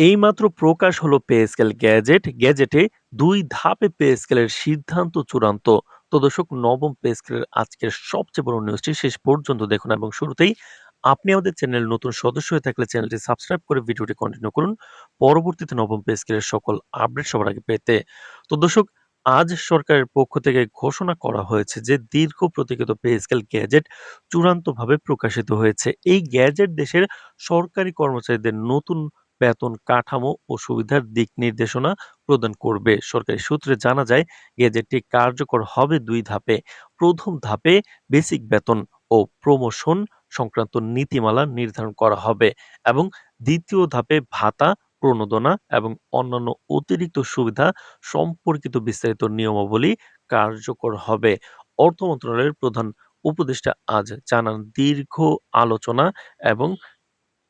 এইমাত্র প্রকাশ হলো pay scale gadget. গ্যাজেটে দুই ধাপে পে স্কেলের সিদ্ধান্ত চূড়ান্ত। তো দর্শক, নবম পে স্কেলের আজকের সবচেয়ে বড় নিউজটি শেষ পর্যন্ত দেখুন এবং শুরুতেই আপনি আমাদের চ্যানেল নতুন সদস্য হয়ে থাকলে চ্যানেলটি সাবস্ক্রাইব করে ভিডিওটি কন্টিনিউ করুন। পরবর্তীতে নবম পে স্কেলের সকল আপডেট সবার আগে পেতে। তো দর্শক, আজ সরকারের পক্ষ থেকে ঘোষণা করা হয়েছে যে দীর্ঘ প্রতীক্ষিত পে স্কেল গ্যাজেট চূড়ান্তভাবে প্রকাশিত হয়েছে। এই গ্যাজেট দেশের সরকারি কর্মচারীদের নতুন বেতন কাঠামো ও সুবিধার দিক নির্দেশনা প্রদান করবে। সরকারি সূত্রে জানা যায়, গেজেটটি কার্যকর হবে দুই ধাপে। প্রথম ধাপে বেসিক বেতন ও প্রমোশন সংক্রান্ত নীতিমালা নির্ধারণ করা হবে এবং দ্বিতীয় ধাপে ভাতা, প্রণোদনা এবং অন্যান্য অতিরিক্ত সুবিধা সম্পর্কিত বিস্তারিত নিয়মাবলী কার্যকর হবে। অর্থ মন্ত্রণালয়ের প্রধান উপদেষ্টা আজ জানান দীর্ঘ আলোচনা এবং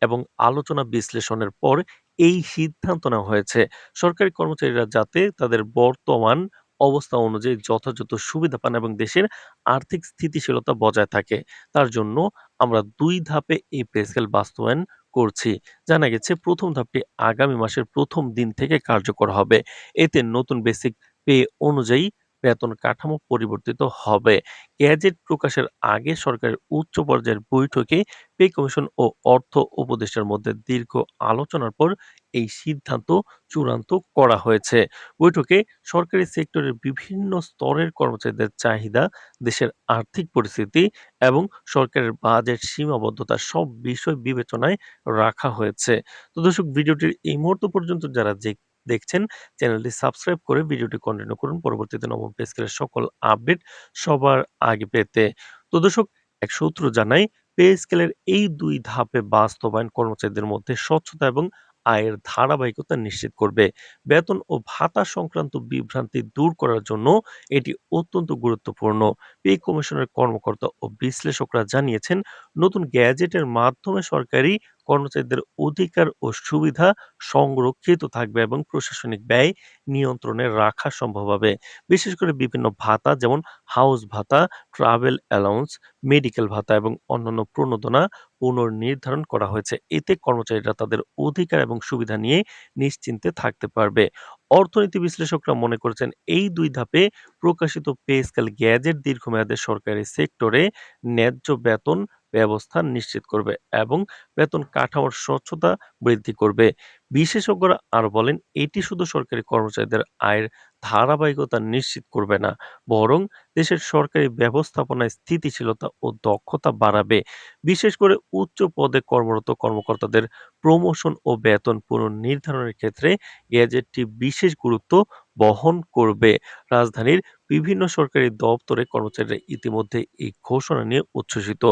এবং আলোচনা বিশ্লেষণের পর এই সিদ্ধান্ত নেওয়া হয়েছে। সরকারি কর্মচারীরা যাতে তাদের বর্তমান অবস্থা অনুযায়ী যথাযথ সুবিধা পান এবং দেশের আর্থিক স্থিতিশীলতা বজায় থাকে। তার জন্য আমরা দুই ধাপে এই পে স্কেল বাস্তবায়ন করছি। জানা গেছে, প্রথম ধাপটি আগামী মাসের প্রথম দিন থেকে কার্যকর হবে। এতে নতুন বেসিক পে অনুযায়ী বেতন কাঠামো পরিবর্তিত হবে। গ্যাজেট প্রকাশের আগে সরকারের উচ্চ পর্যায়ের বৈঠকে পে কমিশন ও অর্থ উপদেষ্টার মধ্যে দীর্ঘ আলোচনার পর এই সিদ্ধান্ত চূড়ান্ত করা হয়েছে। বৈঠকে সরকারি সেক্টরের বিভিন্ন স্তরের কর্মচারীদের চাহিদা, দেশের আর্থিক পরিস্থিতি এবং সরকারের বাজেট সীমাবদ্ধতা সব বিষয় বিবেচনায় রাখা হয়েছে। তো দর্শক ভিডিওটির এই মুহূর্ত পর্যন্ত যারা যে দেখছেন, চ্যানেলটি সাবস্ক্রাইব করে ভিডিওটি কন্টিনিউ করুন। পরবর্তীতে নবম পে স্কেলের সকল আপডেট সবার আগে পেতে। তো দর্শক, এক সূত্র জানায় পে স্কেলের এই দুই ধাপে বাস্তবায়ন কর্মচারীদের মধ্যে স্বচ্ছতা এবং আয়ের ধারাবাহিকতা নিশ্চিত করবে। বেতন ও ভাতা সংক্রান্ত বিভ্রান্তি দূর করার জন্য এটি অত্যন্ত গুরুত্বপূর্ণ। পে কমিশনের কর্মকর্তা ও বিশ্লেষকরা জানিয়েছেন, নতুন গ্যাজেটের মাধ্যমে সরকারি কর্মচারীদের অধিকার ও সুবিধা সংরক্ষিত থাকবে এবং প্রশাসনিক ব্যয় নিয়ন্ত্রণে রাখা সম্ভব হবে। বিশেষ করে বিভিন্ন ভাতা, যেমন হাউস ভাতা ট্রাভেল অ্যালাউন্স মেডিকেল ভাতা এবং অন্যান্য প্রণোদনা পুনর্নির্ধারণ করা হয়েছে। এতে কর্মচারীরা তাদের অধিকার এবং সুবিধা নিয়ে নিশ্চিন্তে থাকতে পারবে। অর্থনীতি বিশ্লেষকরা মনে করেছেন এই দুই ধাপে প্রকাশিত পে স্কেল গ্যাজেট দীর্ঘমেয়াদে সরকারি সেক্টরে ন্যায্য বেতন ব্যবস্থা নিশ্চিত করবে এবং বেতন কাঠামোর স্বচ্ছতা বৃদ্ধি করবে। বিশেষজ্ঞরা আরও বলেন, এটি শুধু সরকারি কর্মচারীদের আয়ের ধারাবাহিকতা নিশ্চিত করবে না। বরং দেশের সরকারি ব্যবস্থাপনায় স্থিতিশীলতা ও দক্ষতা বাড়াবে। বিশেষ করে উচ্চ পদে কর্মরত কর্মকর্তাদের প্রমোশন ও বেতন পুনর্নির্ধারণের ক্ষেত্রে গ্যাজেটটি বিশেষ গুরুত্ব বহন করবে। রাজধানীর বিভিন্ন সরকারি দপ্তরে কর্মচারীরা ইতিমধ্যে এই ঘোষণা নিয়ে উচ্ছ্বসিত।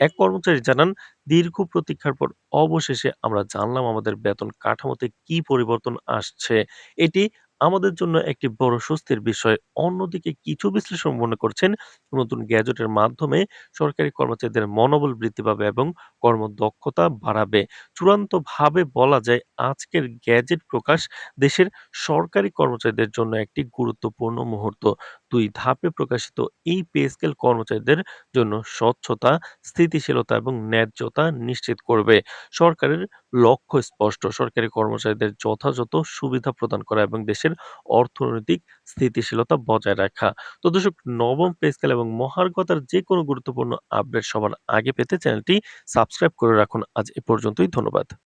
এক কর্মচারী জানান, দীর্ঘ প্রতীক্ষার পর অবশেষে আমরা জানলাম আমাদের বেতন কাঠামোতে কি পরিবর্তন আসছে। এটি আমাদের জন্য একটি বড় স্বস্তির বিষয়। অন্যদিকে কিছু বিশ্লেষণ মনে করছেন নতুন গ্যাজেটের মাধ্যমে সরকারি কর্মচারীদের মনোবল বৃদ্ধি পাবে এবং কর্মদক্ষতা বাড়াবে। চূড়ান্তভাবে বলা যায় আজকের গ্যাজেট প্রকাশ দেশের সরকারি কর্মচারীদের জন্য একটি গুরুত্বপূর্ণ মুহূর্ত। দুই ধাপে প্রকাশিত এই পে স্কেল কর্মচারীদের জন্য স্বচ্ছতা, স্থিতিশীলতা এবং ন্যায্যতা নিশ্চিত করবে। সরকারের লক্ষ্য স্পষ্ট, সরকারি কর্মচারীদের যথাযথ সুবিধা প্রদান করা এবং দেশের অর্থনৈতিক স্থিতিশীলতা বজায় রাখা। তো দর্শক, নবম পে স্কেল এবং মহার্গতার যে কোনো গুরুত্বপূর্ণ আপডেট সবার আগে পেতে চ্যানেলটি সাবস্ক্রাইব করে রাখুন। আজ এ পর্যন্তই, ধন্যবাদ।